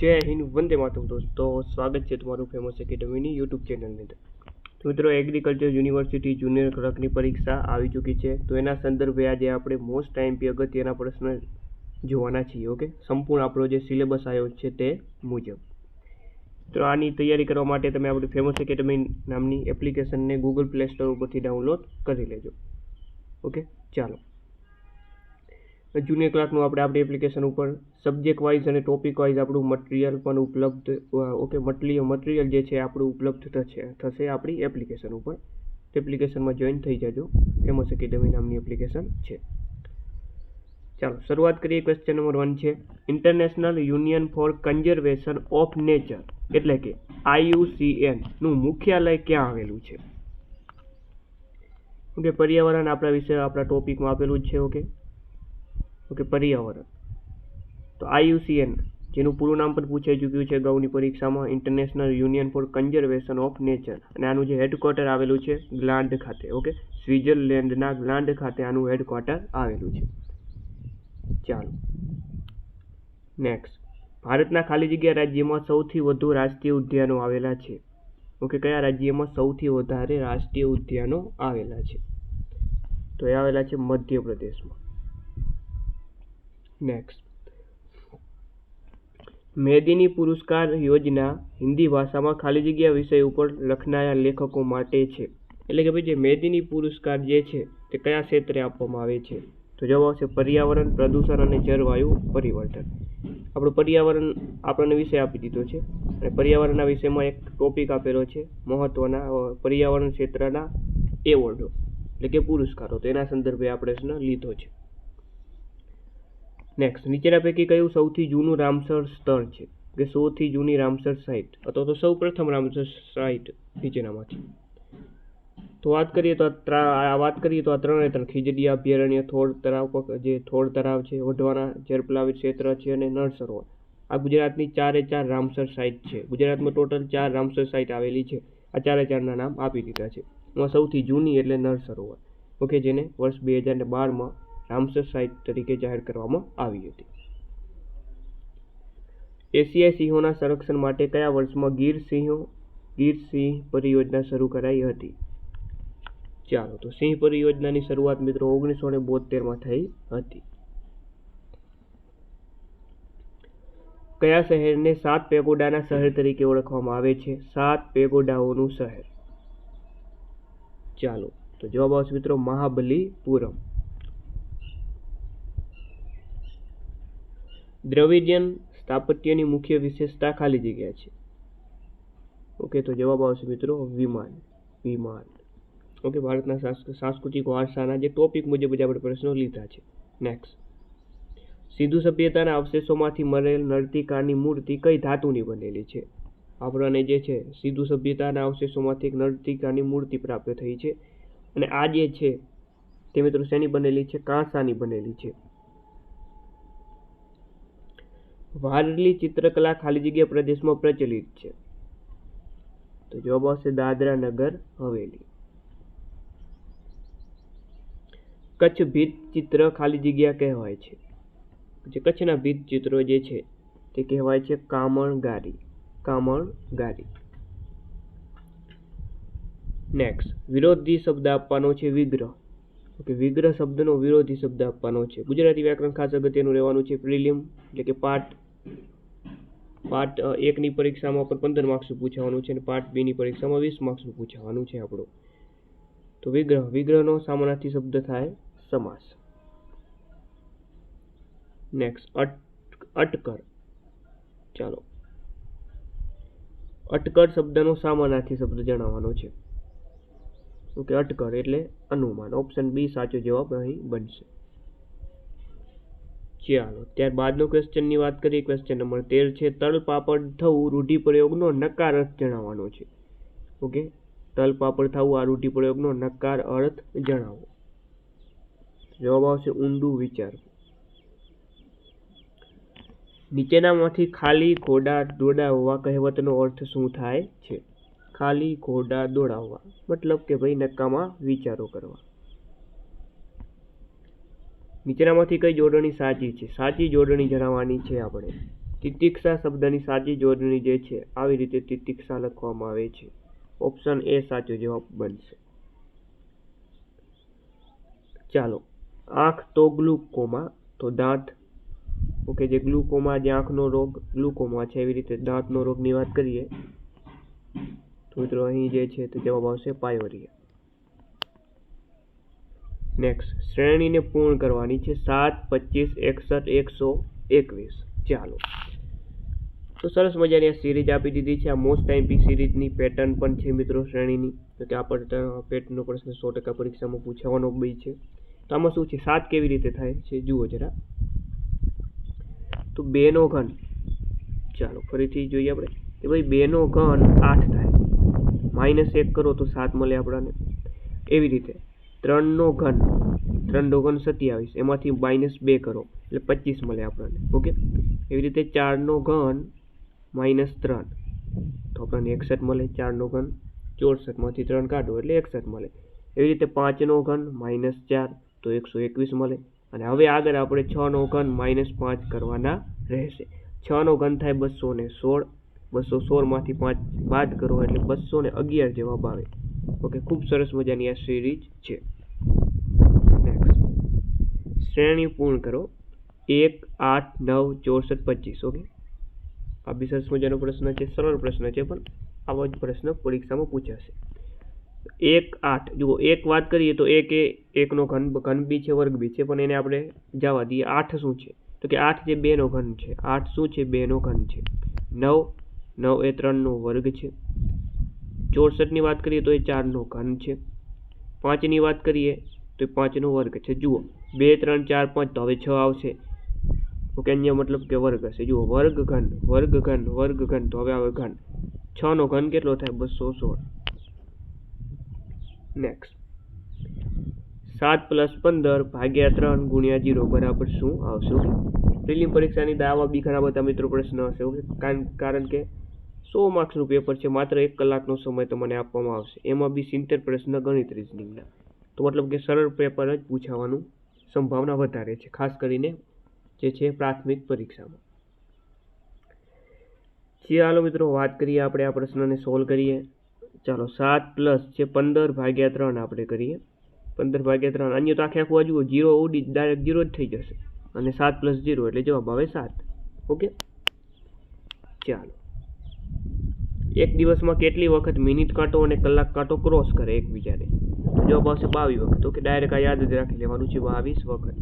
જય હિન્દ, વંદે માતરમ દોસ્તો. સ્વાગત છે તમારું ફેમસ એકેડમીની યુટ્યુબ ચેનલની અંદર. તો મિત્રો એગ્રીકલ્ચર યુનિવર્સિટી જુનિયર ક્લર્કની પરીક્ષા આવી ચૂકી છે. તો એના સંદર્ભે આજે આપણે મોસ્ટ ટાઈમ પી અગત્યના પ્રશ્ન જોવાના છીએ ઓકે સંપૂર્ણ આપણો જે સિલેબસ આવ્યો છે તે મુજબ. તો આની તૈયારી કરવા માટે તમે આપણી ફેમસ એકેડમી નામની એપ્લિકેશનને ગૂગલ પ્લે સ્ટોર ઉપરથી ડાઉનલોડ કરી લેજો. ઓકે ચાલો. જુનિયર ક્લાસનું આપણે આપણી એપ્લિકેશન ઉપર સબ્જેક્ટ વાઇઝ અને ટોપિક વાઇઝ આપણું મટીરિયલ પણ ઉપલબ્ધ ઓકે મટીરિયલ મટીરિયલ જે છે આપણું ઉપલબ્ધ થશે થશે આપણી એપ્લિકેશન ઉપર. એપ્લિકેશનમાં જોઈન થઈ જજો. ફેમસ એકેડેમી નામની એપ્લિકેશન છે. ચાલો, શરૂઆત કરીએ ક્વેશ્ચન નંબર વન છે. International Union for Conservation of Nature એટલે કે આઈયુસીએનનું મુખ્યાલય ક્યાં આવેલું છે? ઓકે પર્યાવરણ આપણા વિશે, આપણા ટોપિકમાં આપેલું જ છે ઓકે ઓકે પર્યાવરણ. તો આઈયુસીએન, જેનું પૂરું નામ પણ પૂછાઈ ચૂક્યું છે ગૌની પરીક્ષામાં International Union for Conservation of Nature અને આનું જે હેડક્વાર્ટર આવેલું છે, ગ્લાન્ડ ખાતે, ઓકે? સ્વિટ્ઝરલેન્ડના ગ્લાન્ડ ખાતે આનું હેડક્વાર્ટર આવેલું છે. ચાલો. નેક્સ્ટ ભારતના ખાલી જગ્યા રાજ્યમાં સૌથી વધુ રાષ્ટ્રીય ઉદ્યાનો આવેલા છે. ઓકે, કયા રાજ્યમાં સૌથી વધારે રાષ્ટ્રીય ઉદ્યાનો આવેલા છે? તો એ આવેલા છે મધ્યપ્રદેશમાં. નેક્સ્ટ મેદિની પુરસ્કાર યોજના હિન્દી ભાષામાં ખાલી જગ્યા વિષય ઉપર લખનારા લેખકો માટે છે. એટલે કે ભાઈ જે મેદિની પુરસ્કાર જે છે તે કયા ક્ષેત્રે આપવામાં આવે છે? તો જવાબ આવશે પર્યાવરણ, પ્રદૂષણ અને જળવાયુ પરિવર્તન. આપણું પર્યાવરણ આપણને વિષય આપી દીધો છે અને પર્યાવરણના વિષયમાં એક ટોપિક આપેલો છે મહત્વના પર્યાવરણ ક્ષેત્રના એવોર્ડો. એટલે કે પુરસ્કારો. તો એના સંદર્ભે આપણે લીધો છે. નેક્સ્ટ નીચેના પૈકી કયું સૌથી જૂનું રામસર સ્થળ છે? કે સૌથી જૂની રામસર સાઇટ અથવા તો સૌ પ્રથમ રામસર સાઇટ નીચેનામાંથી. તો વાત કરીએ તો આ વાત કરીએ તો આ ત્રણે ત્રણ, ખીજડી, અભયારણ્ય, થોળ તળાવ જે થોળ તળાવ છે વઢવાના જળપ્લાવિત ક્ષેત્ર છે અને નળ સરોવર આ ગુજરાતની ચારે ચાર રામસર સાઇટ છે. ગુજરાતમાં ટોટલ ચાર રામસર સાઇટ આવેલી છે. આ ચારે ચારના નામ આપી દીધા છે. એમાં સૌથી જૂની એટલે નળ સરોવર ઓકે, જેને વર્ષ બે હજાર બારમાં રામસર સાઇટ તરીકે જાહેર કરવામાં આવી હતી. એશિયાઈ સિંહોના સંરક્ષણ માટે કયા વર્ષમાં ગીર સિંહો, ગીર સિંહ પરિયોજના શરૂ કરાઈ હતી? ચાલો તો સિંહ પરિયોજનાની શરૂઆત મિત્રો ઓગણીસો ને બોતેરમાં થઈ હતી. કયા શહેરને સાત પેગોડાના શહેર તરીકે ઓળખવામાં આવે છે? સાત પેગોડાઓનું શહેર. ચાલો તો જવાબ આવશે મિત્રો મહાબલીપુરમ. દ્રવિડિયન સ્થાપત્યની મુખ્ય વિશેષતા ખાલી જગ્યા છે. ઓકે, તો જવાબ આવશે મિત્રો વિમાન વિમાન. ઓકે, ભારતના સાંસ્કૃતિક વારસાના જે ટોપિક મુજબ જ આપણે પ્રશ્નો લીધા છે. નેક્સ્ટ સિંધુ સભ્યતાના અવશેષોમાંથી મળેલ નર્તિકાની મૂર્તિ કઈ ધાતુની બનેલી છે? આપણને જે છે, સિંધુ સભ્યતાના અવશેષોમાંથી એક નર્તિકાની મૂર્તિ પ્રાપ્ત થઈ છે. અને આ જે છે, તે મિત્રો શેની બનેલી છે? કાંસાની બનેલી છે. વારલી ચિત્રકલા ખાલી જગ્યા પ્રદેશમાં પ્રચલિત છે. તો જવાબ આવશે દાદરા નગર હવેલી. કચ્છ ભીત ચિત્ર ખાલી જગ્યા કહેવાય છે. જે કચ્છના ભીત ચિત્રો જે છે, તે કહેવાય છે કામણગારી કામણગારી નેક્સ્ટ વિરોધી શબ્દ આપવાનો છે વિગ્રહ. ઓકે વિગ્રહ શબ્દનો વિરોધી શબ્દ આપવાનો છે. ગુજરાતી વ્યાકરણ ખાસ અગત્યનું રહેવાનું છે પ્રિલિમ એટલે કે પાર્ટ પાર્ટ એકની પરીક્ષામાં પણ પંદર માર્ક્સનું પૂછાવાનું છે અને પાર્ટ બીની પરીક્ષામાં વીસ માર્ક્સનું પૂછાવાનું છે આપણું. તો વિગ્રહ, વિગ્રહનો સામાનાર્થી શબ્દ થાય સમાસ. નેક્સ્ટ અટ, અટકર. ચાલો. અટકર શબ્દનો સામાનાર્થી શબ્દ જણાવવાનો છે. ઓકે, અટકર એટલે અનુમાન. ઓપ્શન બી સાચો જવાબ અહીં બનશે. ચાલો, ત્યારબાદનો ક્વેશ્ચનની વાત કરીએ. ક્વેશ્ચન નંબર તેર છે, તલ પાપડ થવું રૂઢિપ્રયોગનો નકાર અર્થ જણાવવાનો છે. ઓકે? તલ પાપડ થવું આ રૂઢિપ્રયોગનો નકાર અર્થ જણાવો. જવાબ આવશે ઊંડું વિચાર. નીચેનામાંથી ખાલી ઘોડા દોડાવવા કહેવતનો અર્થ શું થાય છે? ખાલી ઘોડા દોડાવવા. મતલબ કે ભાઈ નકામા વિચારો કરવા. નીચેનામાંથી કઈ જોડણી સાચી છે? સાચી જોડણી જણાવવાની છે આપણે. તિતિક્ષા શબ્દની સાચી જોડણી જે છે, આવી રીતે તિતિક્ષા લખવામાં આવે છે. ઓપ્શન એ સાચો જવાબ બનશે. ચાલો, આંખ તો ગ્લુકોમા, તો દાંત. ઓકે, જે ગ્લુકોમા, જે આંખનો રોગ, ગ્લુકોમા છે, એવી રીતે દાંતનો રોગની વાત કરીએ. તો મિત્રો, અહીં જે છે, તે જવાબ આવશે પાયોરિયા. નેક્સ્ટ શ્રેણીને પૂર્ણ કરવાની છે સાત, પચીસ, એકસઠ, એકસો, એકવીસ. ચાલો. તો સરસ મજાની આ સિરીઝ આપી દીધી છે. આ મોસ્ટ ટાઈમપી સિરીઝની પેટર્ન પણ છે મિત્રો શ્રેણીની. તો કે આ પેટનો પ્રશ્ન સો ટકા પરીક્ષામાં પૂછાવાનો બી છે. તો આમાં શું છે? સાત કેવી રીતે થાય છે? જુઓ જરા. તો બેનો ઘન. ચાલો, ફરીથી જોઈએ આપણે. કે ભાઈ બેનો ઘન આઠ થાય. માઇનસ એક કરો તો સાત મળે આપણને. એવી રીતે. ત્રણનો ઘન. ત્રણનો ઘન સત્યાવીસ. એમાંથી માઇનસ બે કરો. એટલે પચીસ મળે આપણને. ઓકે? એવી રીતે ચારનો ઘન માઇનસ ત્રણ. તો આપણને એકસઠ મળે. ચારનો ઘન ચોસઠમાંથી ત્રણ કાઢો એટલે એકસઠ મળે. એવી રીતે પાંચનો ઘન માઇનસ ચાર, તો એકસો એકવીસ મળે. અને હવે આગળ આપણે છનો ઘન માઇનસ પાંચ કરવાના રહેશે. છનો ઘન થાય બસો ને સોળ. બસો સોળમાંથી પાંચ બાદ કરો એટલે બસો ને અગિયાર જવાબ આવે. ઓકે, ખૂબ સરસ મજાની આ સિરીઝ છે. નેક્સ્ટ શ્રેણી પૂર્ણ કરો. એક, આઠ, નવ, ચોસઠ, પચીસ, ઓકે? આ બી સરસ મજાનો પ્રશ્ન છે, સરળ પ્રશ્ન છે, પણ આવો જ પ્રશ્ન પરીક્ષામાં પૂછાશે. એક, આઠ. જુઓ, એક વાત કરીએ તો એક એ, એકનો ઘન ઘન બી છે, વર્ગ બી છે, પણ એને આપણે જવા દઈએ, આઠ શું છે? તો કે આઠ જે બેનો ઘન છે, આઠ શું છે, બેનો ઘન છે? નવ નવ એ ત્રણનો વર્ગ છે. ચોસઠની વાત કરીએ તો એ ચારનો ઘન છે. પાંચની વાત કરીએ તો એ પાંચનો વર્ગ છે. જુઓ, બે, ત્રણ, ચાર, પાંચ, તો હવે છ આવશે. ઓકે અન્ય મતલબ કે વર્ગ હશે. જુઓ, વર્ગ ઘન વર્ગ ઘન વર્ગ ઘન, તો હવે આવે ઘન. છનો ઘન કેટલો થાય? બસો સોળ. નેક્સ્ટ સાત પ્લસ પંદર ભાગ્યા ત્રણ ગુણ્યા જીરો બરાબર શું આવશે? પ્રિલિમ પરીક્ષાની દાવા બી ઘણા બધા મિત્રો પ્રશ્ન હશે. ઓકે કારણ કે સો માર્ક્સનું પેપર છે, માત્ર એક કલાકનો સમય તમને આપવામાં આવશે. એમાં બી સિત્તેર પ્રશ્ન ગણિત રિઝનિંગના તો મતલબ કે સરળ પેપર જ પૂછાવાનું સંભાવના વધારે છે, ખાસ કરીને જે છે પ્રાથમિક પરીક્ષામાં. ચાલો મિત્રો, વાત કરીએ આપણે આ પ્રશ્નને સોલ્વ કરીએ. ચાલો, સાત પ્લસ છે પંદર ભાગ્યા ત્રણ આપણે કરીએ. પંદર ભાગ્યા ત્રણ, અન્ય તો આખે આખું જુઓ જીરો ઉડી ડાયરેક્ટ જીરો જ થઈ જશે. અને સાત પ્લસ જીરો એટલે જવાબ આવે સાત. ઓકે? ચાલો. એક દિવસમાં કેટલી વખત મિનિટ કાંટો અને કલાક કાંટો ક્રોસ કરે એકબીજાને? જવાબ આવશે બાવીસ વખત. ઓકે ડાયરેક્ટ આ યાદ જ રાખી લેવાનું છે બાવીસ વખત.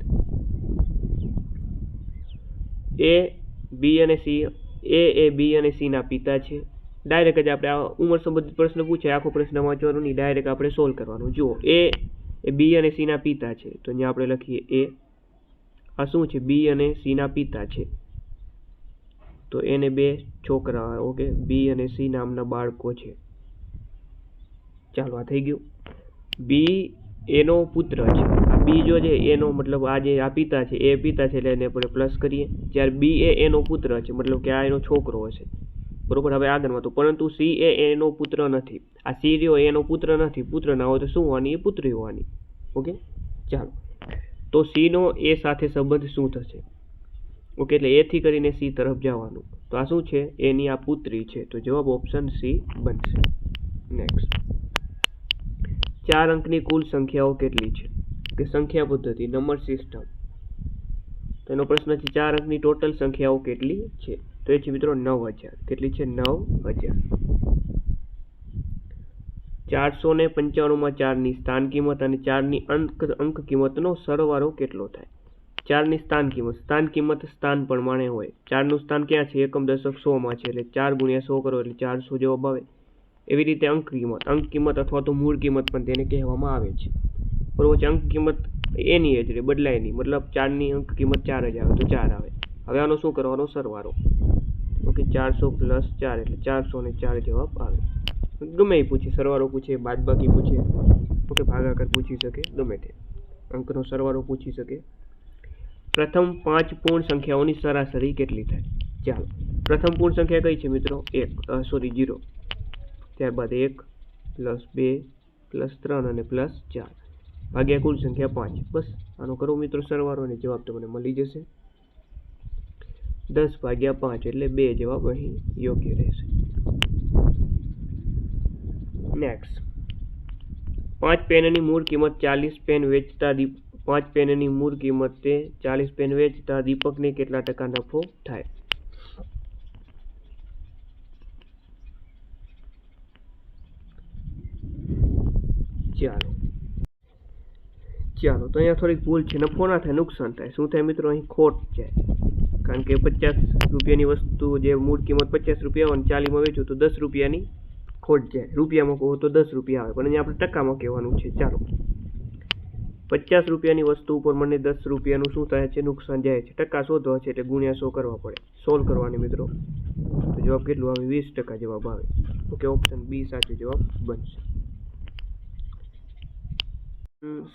એ, બી અને સી, એ એ, બી અને સી ના પિતા છે. ડાયરેક્ટ જ આપણે આ ઉંમર સંબંધિત પ્રશ્ન પૂછે આખો પ્રશ્ન વાંચવાનો નહીં. ડાયરેક્ટ આપણે સોલ્વ કરવાનું. જુઓ, એ એ, બી અને સી ના પિતા છે. તો અહીંયા આપણે લખીએ એ. આ શું છે? બી અને સી ના પિતા છે. તો એને બે છોકરા, ઓકે બી અને સી નામના બાળકો છે. ચાલો, આ થઈ ગયું. બી એનો પુત્ર છે. આ બી જો છે, એનો મતલબ આ જે આ પિતા છે, એ પિતા છે, એટલે એને આપણે પ્લસ કરીએ. જ્યારે બી એ એનો પુત્ર છે, મતલબ કે આ એનો છોકરો હશે. બરોબર? હવે આગળમાં તો પરંતુ સી એ એનો પુત્ર નથી. આ સી રહ્યો એનો પુત્ર નથી. પુત્ર ના હોય તો શું હોવાની? એ પુત્રી હોવાની. ઓકે? ચાલો. તો સીનો એ સાથે સંબંધ શું થશે? ઓકે, એટલે એથી કરીને સી તરફ જવાનું. તો આ શું છે? એની આ પુત્રી છે. તો જવાબ ઓપ્શન સી બનશે. નેક્સ્ટ ચાર અંકની કુલ સંખ્યાઓ કેટલી છે? કે સંખ્યા પદ્ધતિ, નંબર સિસ્ટમ તો એનો પ્રશ્ન છે, ચાર અંકની ટોટલ સંખ્યાઓ કેટલી છે? તો એ છે મિત્રો નવ હજાર. કેટલી છે? નવ હજાર. ચારસો ને પંચાણુંમાં ચારની સ્થાન કિંમત અને ચારની અંક અંક કિંમતનો સરવાળો કેટલો થાય? ચારની સ્થાન કિંમત સ્થાન કિંમત સ્થાન પ્રમાણે હોય. ચારનું સ્થાન ક્યાં છે? એકમ દશક સોમાં છે, એટલે ચાર ગુણ્યા સો કરો એટલે ચારસો જવાબ આવે. એવી રીતે અંક કિંમત અંક કિંમત અથવા તો મૂળ કિંમત પણ તેને કહેવામાં આવે છે. બરોબર છે, અંક કિંમત એની જ રે, બદલાય નહીં. મતલબ ચારની અંક કિંમત ચાર જ આવે, તો ચાર આવે. હવે આનો શું કરવાનો? સરવાળો. ઓકે, ચારસો પ્લસ ચાર, એટલે ચારસો ને ચાર જવાબ આવે. ગમે એ પૂછે, સરવાળો પૂછે, બાદબાકી પૂછે, ઓકે, ભાગાકાર પૂછી શકે, ગમે તે. અંકનો સરવાળો પૂછી શકે. પ્રથમ પાંચ પૂર્ણ સંખ્યાઓની સરાસરી કેટલી થાય? ચાલો, પ્રથમ પૂર્ણ સંખ્યા કઈ છે મિત્રો? એક સોરી જીરો ત્યારબાદ એક પ્લસ બે પ્લસ ત્રણ અને પ્લસ ચાર. ભાગ્યા કુલ સંખ્યા પાંચ. બસ, આનો કરો મિત્રો સરવારો અને જવાબ તમને મળી જશે. દસ ભાગ્યા પાંચ એટલે બે જવાબ અહીં યોગ્ય રહેશે. નેક્સ્ટ પાંચ પેનની મૂળ કિંમત ચાલીસ પેન વેચતા દીપ પાંચ પેનની મૂળ કિંમત તે ચાલીસ પેન વેચતા દીપકને કેટલા ટકા નફો થાય? ચાલો. ચાલો, તો અહીંયા થોડીક ભૂલ છે. નફો ના થાય, નુકસાન થાય. શું થાય મિત્રો? અહીં ખોટ જાય કારણ કે પચાસ રૂપિયાની વસ્તુ જે મૂળ કિંમત પચાસ રૂપિયા અને ચાલીમાં વેચું તો દસ રૂપિયાની ખોટ જાય. રૂપિયામાં કહો તો દસ રૂપિયા આવે. પણ અહીંયા આપણે ટકામાં કહેવાનું છે. ચાલો. પચાસ રૂપિયાની વસ્તુ ઉપર મને દસ રૂપિયાનું શું થાય છે, નુકસાન જાય છે, ટકા શોધવા છે, એટલે ગુણ્યા સો કરવા પડે. સોલ્વ કરવાની મિત્રો. તો જવાબ કેટલું આવે? વીસ ટકા જવાબ આવે. ઓકે, ઓપ્શન બી સાચો જવાબ બનશે.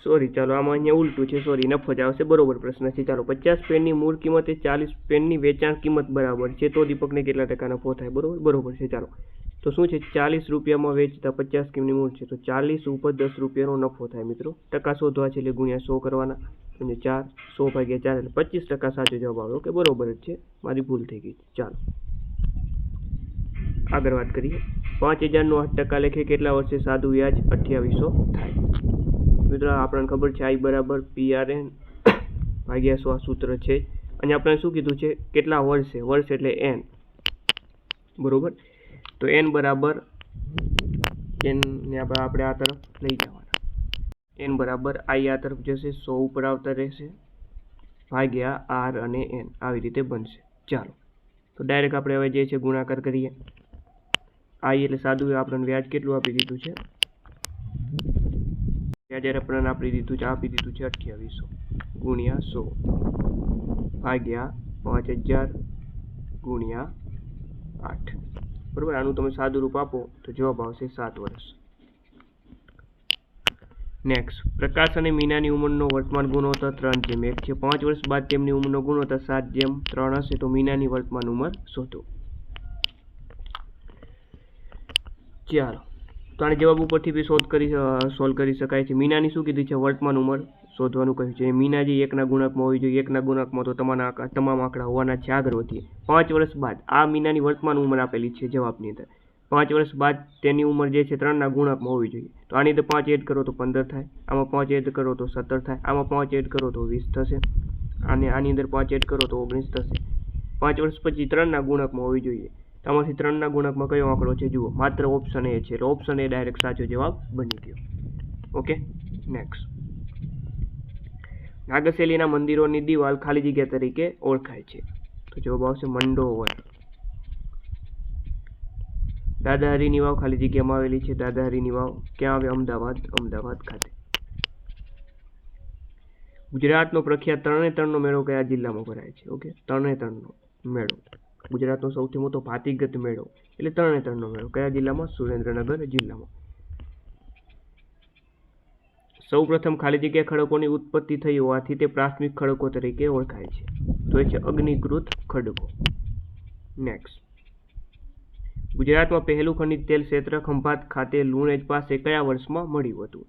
સોરી ચાલો, આમાં અહીંયા ઉલટું છે. સોરી નફો જ આવશે. બરોબર પ્રશ્ન છે. ચાલો, પચાસ પેનની મૂળ કિંમત એ ચાલીસ પેનની વેચાણ કિંમત બરાબર છે. તો દીપકને કેટલા ટકા નફો થાય? બરોબર બરોબર છે. ચાલો તો શું છે? ચાલીસ રૂપિયામાં વેચતા પચાસ કિમની મૂળ છે. તો ચાલીસ ઉપર દસ રૂપિયાનો નફો થાય મિત્રો. ટકા શોધવા છે એટલે ગુણ્યા સો કરવાના. અને ચાર, સો ભાગ્યા ચાર એટલે પચીસ ટકા સાચો જવાબ આવ્યો. કે બરોબર જ છે. મારી ભૂલ થઈ ગઈ ચાલો. આગળ વાત કરીએ. પાંચ હજારનું આઠ ટકા લેખે કેટલા વર્ષે સાદું વ્યાજ? અઠ્યાવીસો થાય. મિત્રો આપણને ખબર છે. આઈ બરાબર પીઆરએન એન ભાગ્યા સો આ સૂત્ર છે અને આપણે શું કીધું છે? કેટલા વર્ષે? વર્ષ એટલે એન. બરોબર? તો એન બરાબર એનને આપણે આપણે આ તરફ લઈ જવાના. એન બરાબર આઈ આ તરફ જશે, સો ઉપર આવતા રહેશે, ભાગ્યા આર અને એન આવી રીતે બનશે. ચાલો, તો ડાયરેક્ટ આપણે હવે જે છે ગુણાકાર કરીએ. આઈ એટલે સાદું આપણને વ્યાજ કેટલું આપી દીધું છે? વ્યાજ આપણને આપી દીધું છે, આપી દીધું છે અઠ્યાવીસો ગુણ્યા સો ભાગ્યા પાંચ હજાર ગુણ્યા આઠ. બરોબર? આનું તમે સાદું રૂપ આપો તો જવાબ આવશે સાત વર્ષ. નેક્સ્ટ પ્રકાશ અને મીનાની ઉંમરનો વર્તમાન ગુણોત્તર ત્રણ જેમ એક છે. પાંચ વર્ષ બાદ તેમની ઉંમરનો ગુણોત્તર સાત જેમ ત્રણ હશે તો મીનાની વર્તમાન ઉંમર શોધો ચાલો, તો આને જવાબ ઉપરથી બી શોધ કરી સોલ્વ કરી શકાય છે. મીનાની શું કીધી છે? વર્તમાન ઉંમર શોધવાનું કહ્યું છે. મીનાજી એકના ગુણાકમાં હોવી જોઈએ. એકના ગુણકમાં તો તમારા તમામ આંકડા હોવાના છે. આગળ વધીએ. પાંચ વર્ષ બાદ આ મીનાની વર્તમાન ઉંમર આપેલી છે જવાબની અંદર. પાંચ વર્ષ બાદ તેની ઉંમર જે છે ત્રણના ગુણાંકમાં હોવી જોઈએ. તો આની અંદર પાંચ એડ કરો તો પંદર થાય. આમાં પાંચ એડ કરો તો સત્તર થાય. આમાં પાંચ એડ કરો તો વીસ થશે. અને આની અંદર પાંચ એડ કરો તો ઓગણીસ થશે. પાંચ વર્ષ પછી ત્રણના ગુણાંકમાં હોવી જોઈએ. આમાંથી ત્રણના ગુણકમાં કયો આંકડો છે? જુઓ. માત્ર ઓપ્શન એ છે. એટલે ઓપ્શન એ ડાયરેક્ટ સાચો જવાબ બની ગયો. ઓકે નેક્સ્ટ નાગરશૈલીના મંદિરોની દિવાલ ખાલી જગ્યા તરીકે ઓળખાય છે. તો જવાબ આવશે મંડોવર દાદાહરીની વાવ ખાલી જગ્યામાં આવેલી છે. દાદાહરીની વાવ ક્યાં આવે? અમદાવાદ અમદાવાદ ખાતે. ગુજરાતનો પ્રખ્યાત તરણેતરનો મેળો કયા જિલ્લામાં ભરાય છે? ઓકે તરણેતરનો મેળો. ગુજરાતનો સૌથી મોટો ભાતીગત મેળો એટલે તરણેતરનો મેળો. કયા જિલ્લામાં? સુરેન્દ્રનગર જિલ્લામાં. સૌપ્રથમ ખાલી જગ્યા ખડકોની ઉત્પત્તિ થઈ હોવાથી તે પ્રાથમિક ખડકો તરીકે ઓળખાય છે. તો એ છે અગ્નિકૃત ખડકો. નેક્સ્ટ ગુજરાતમાં પહેલું ખનિજ તેલ ક્ષેત્ર ખંભાત ખાતે લુણેજ પાસે કયા વર્ષમાં મળ્યું હતું?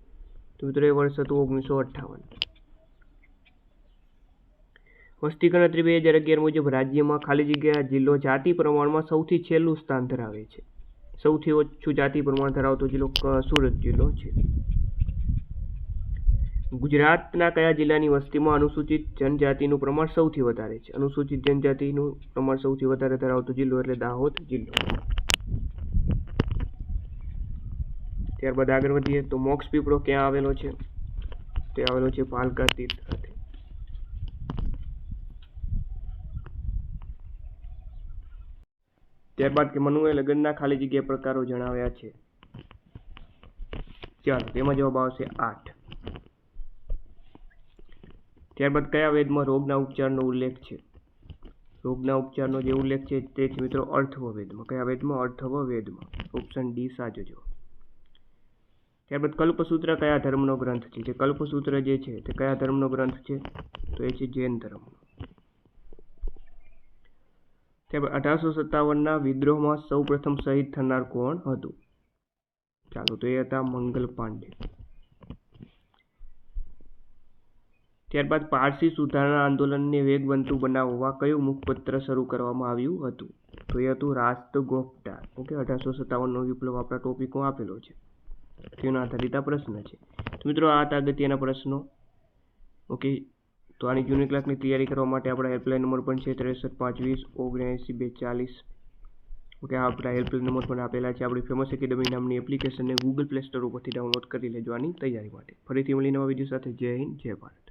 તો મિત્રો, એ વર્ષ હતું ઓગણીસો અઠ્ઠાવન. વસ્તી ગણતરી બે હજાર અગિયાર મુજબ રાજ્યમાં ખાલી જગ્યા જિલ્લો જાતિ પ્રમાણમાં સૌથી છેલ્લું સ્થાન ધરાવે છે. સૌથી ઓછું જાતિ પ્રમાણ ધરાવતો જિલ્લો સુરત જિલ્લો છે. ગુજરાતના કયા જિલ્લાની વસ્તીમાં અનુસૂચિત જનજાતિનું પ્રમાણ સૌથી વધારે છે? અનુસૂચિત જનજાતિનું પ્રમાણ સૌથી વધારે ધરાવતો જિલ્લો એટલે દાહોદ જિલ્લો. ત્યારબાદ આગળ વધીએ તો મોક્ષ પીપળો ક્યાં આવેલો છે? તે આવેલો છે પાલકા તીર્થ ખાતે. ત્યારબાદ કે મનુએ લગ્નના ખાલી જગ્યા પ્રકારો જણાવ્યા છે. ચાલો, તેમાં જવાબ આવશે આઠ. ત્યારબાદ કયા વેદમાં રોગના ઉપચારનો ઉલ્લેખ છે? રોગના ઉપચારનો જે ઉલ્લેખ છે તે છે મિત્રો અર્થવ વેદમાં કયા વેદમાં? અર્થવ વેદમાં ઓપ્શન ડી સાચો જવાબ ત્યારબાદ કલ્પસૂત્ર કયા ધર્મનો ગ્રંથ છે? જે કલ્પસૂત્ર જે છે તે કયા ધર્મનો ગ્રંથ છે? તો એ છે જૈન ધર્મનો ત્યારબાદ અઢારસો સત્તાવનના વિદ્રોહમાં સૌ પ્રથમ શહીદ થનાર કોણ હતું? ચાલો તો એ હતા મંગલ પાંડે. ત્યારબાદ પારસી સુધારણા આંદોલનને વેગવંતુ બનાવવા કયું મુખપત્ર શરૂ કરવામાં આવ્યું હતું? તો એ હતું રાસ્ત ગોપ્ટા ઓકે, અઢારસો સત્તાવનનો વિપ્લવ આપણા ટોપિકમાં આપેલો છે. તેના આધારિત આ પ્રશ્ન છે. તો મિત્રો, આ હતા અગત્યના પ્રશ્નો. ઓકે, તો આની જૂની ક્લાસની તૈયારી કરવા માટે આપણા હેલ્પલાઇન નંબર પણ છે ત્રેસઠ પાંચ વીસ ઓગણએંસી બેચાલીસ. ઓકે આપણા હેલ્પલાઇન નંબર પણ આપેલા છે. આપણી ફેમસ એકેડમી નામની એપ્લિકેશનને ગૂગલ પ્લે સ્ટોર ઉપરથી ડાઉનલોડ કરી લેજો તૈયારી માટે. ફરીથી મળીને નવા વીડિયો સાથે. જય હિન્દ, જય ભારત.